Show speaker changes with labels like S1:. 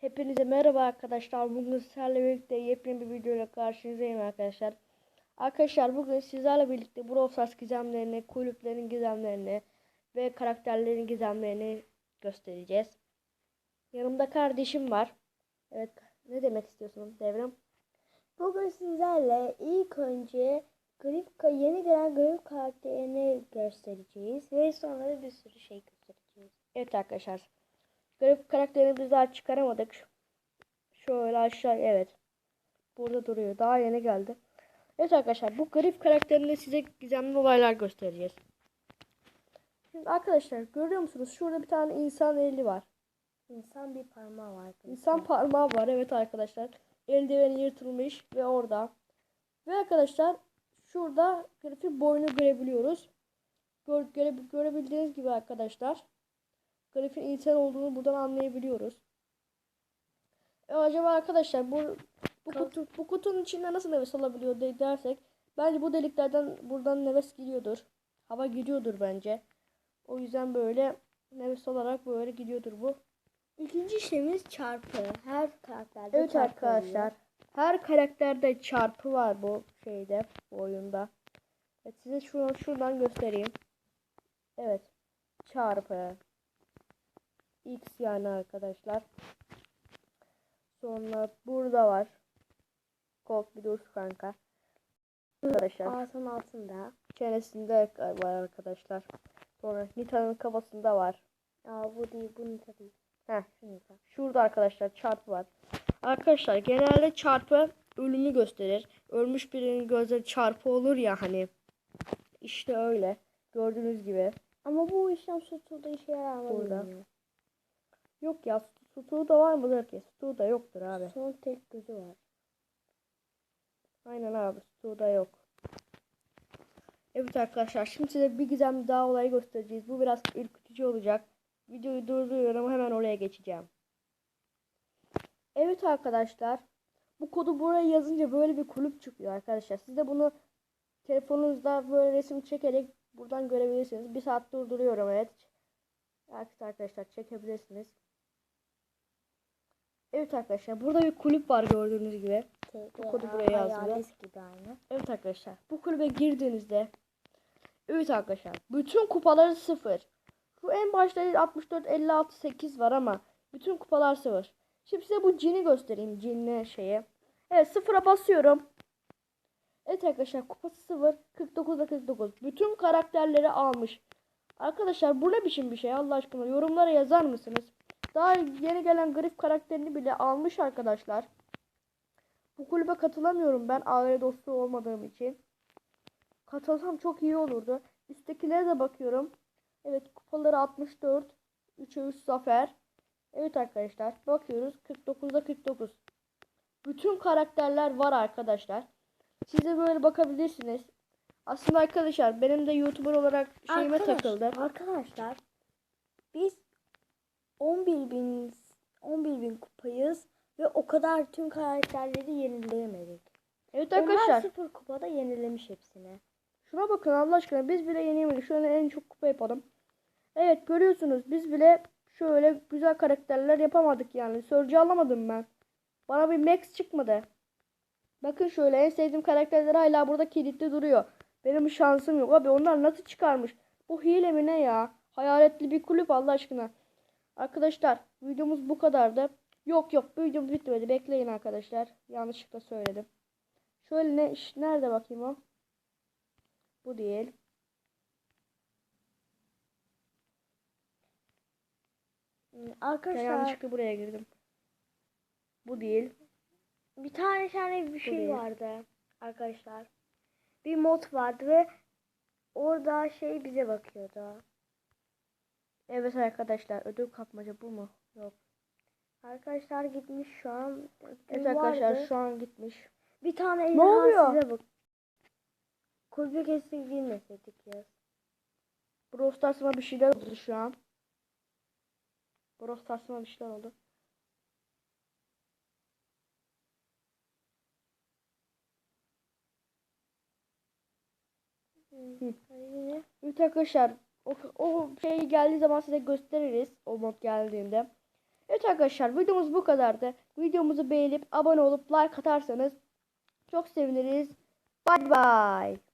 S1: Hepinize merhaba arkadaşlar. Bugün sizlerle birlikte yepyeni bir videoyla karşınızdayım arkadaşlar. Arkadaşlar bugün sizlerle birlikte Brawl Stars gizemlerini, kulüplerin gizemlerini ve karakterlerin gizemlerini göstereceğiz. Yanımda kardeşim var. Evet ne demek istiyorsun Devrem?
S2: Bugün sizlerle ilk önce grip yeni gelen grip karakterini göstereceğiz ve sonra da bir sürü şey göstereceğiz.
S1: Evet arkadaşlar. Grafik karakterini biz daha çıkaramadık. Şöyle aşağı evet. Burada duruyor. Daha yeni geldi. Evet arkadaşlar bu grafik karakterinde size gizemli olaylar göstereceğiz. Şimdi arkadaşlar görüyor musunuz? Şurada bir tane insan eli var.
S2: İnsan bir parmağı var.
S1: İnsan parmağı var. Evet arkadaşlar. Eldiveni yırtılmış ve orada. Ve arkadaşlar şurada grafik boyunu görebiliyoruz. Gör, göre, görebildiğiniz gibi arkadaşlar. Grafin insan olduğunu buradan anlayabiliyoruz. E, acaba arkadaşlar bu bu, kutu, bu kutunun içinde nasıl nefes alabiliyor de- dersek bence bu deliklerden buradan nefes giriyordur. Hava giriyordur bence. O yüzden böyle nefes olarak böyle gidiyordur bu.
S2: İkinci işlemimiz çarpı. Her karakterde
S1: Evet
S2: çarpı
S1: arkadaşlar.
S2: oluyor.
S1: Her karakterde çarpı var bu şeyde, bu oyunda. Evet, size şuradan, şuradan göstereyim. Evet. Çarpı. X yani arkadaşlar. Sonra burada var. Gold bir dur kanka. Arkadaşlar.
S2: Ağzın altında.
S1: Çenesinde var arkadaşlar. Sonra Nita'nın kafasında var.
S2: Aa bu değil bunu tabii.
S1: Heh.
S2: Şunu da.
S1: Şurada arkadaşlar çarpı var. Arkadaşlar genelde çarpı ölümü gösterir. Ölmüş birinin gözleri çarpı olur ya hani. İşte öyle. Gördüğünüz gibi.
S2: Ama bu işlem suturda işe yarar
S1: Burada. Yok ya Stuğu da var mıdır ki? Stuğu da yoktur abi.
S2: Son tek gözü var.
S1: Aynen abi Stuğu da yok. Evet arkadaşlar şimdi size bir gizemli daha olayı göstereceğiz. Bu biraz ürkütücü olacak. Videoyu durduruyorum hemen oraya geçeceğim. Evet arkadaşlar. Bu kodu buraya yazınca böyle bir kulüp çıkıyor arkadaşlar. Siz de bunu telefonunuzda böyle resim çekerek buradan görebilirsiniz. Bir saat durduruyorum. Evet arkadaşlar çekebilirsiniz. Evet arkadaşlar burada bir kulüp var gördüğünüz gibi. Bu kodu buraya
S2: aynı.
S1: Evet arkadaşlar bu kulübe girdiğinizde Evet arkadaşlar bütün kupaları sıfır. Şu en başta 64 56 8 var ama bütün kupalar sıfır. Şimdi size bu cini göstereyim cinli şeye. Evet sıfıra basıyorum. Evet arkadaşlar kupası sıfır 49'da 49. Bütün karakterleri almış. Arkadaşlar bu ne biçim bir şey Allah aşkına yorumlara yazar mısınız? Daha yeni gelen grif karakterini bile almış arkadaşlar. Bu kulübe katılamıyorum ben aile dostu olmadığım için. Katılsam çok iyi olurdu. Üsttekilere de bakıyorum. Evet kupaları 64. 3'e 3 zafer. Evet arkadaşlar bakıyoruz 49'da 49. Bütün karakterler var arkadaşlar. Siz de böyle bakabilirsiniz. Aslında arkadaşlar benim de YouTuber olarak şeyime
S2: Arkadaş-
S1: takıldı.
S2: Arkadaşlar biz 11 bin 11 bin kupayız ve o kadar tüm karakterleri yenileyemedik.
S1: Evet
S2: Onlar
S1: arkadaşlar
S2: sıfır kupada yenilemiş hepsini.
S1: şuna bakın Allah aşkına biz bile yenemedik. Şöyle en çok kupa yapalım. Evet görüyorsunuz biz bile şöyle güzel karakterler yapamadık yani. Sörcü alamadım ben. Bana bir Max çıkmadı. Bakın şöyle en sevdiğim karakterler hala burada kilitli duruyor. Benim şansım yok. Abi onlar nasıl çıkarmış? Bu hile mi ne ya? Hayaletli bir kulüp Allah aşkına. Arkadaşlar videomuz bu kadardı. Yok yok videomuz bitmedi. Bekleyin arkadaşlar. Yanlışlıkla söyledim. Şöyle ne iş- nerede bakayım o? Bu değil.
S2: Hmm,
S1: Ben
S2: Arkadaşlar
S1: yanlışlıkla buraya girdim. Bu değil.
S2: bir tane tane bir şey vardı arkadaşlar. Bir mod vardı ve orada şey bize bakıyordu.
S1: Evet arkadaşlar ödül kapmaca bu mu? Yok.
S2: Arkadaşlar gitmiş şu an.
S1: Evet arkadaşlar
S2: vardı.
S1: şu an gitmiş.
S2: Bir tane
S1: Ne oluyor?
S2: size bak. Kulübe kesin girmeseydik ya.
S1: Brawl Stars'ıma bir şeyler oldu şu an. Brawl Stars'ıma bir şeyler oldu.
S2: Hı.
S1: Evet arkadaşlar o, o şey geldiği zaman size gösteririz. O mod geldiğinde. Evet arkadaşlar videomuz bu kadardı. Videomuzu beğenip abone olup like atarsanız çok seviniriz. Bye bye.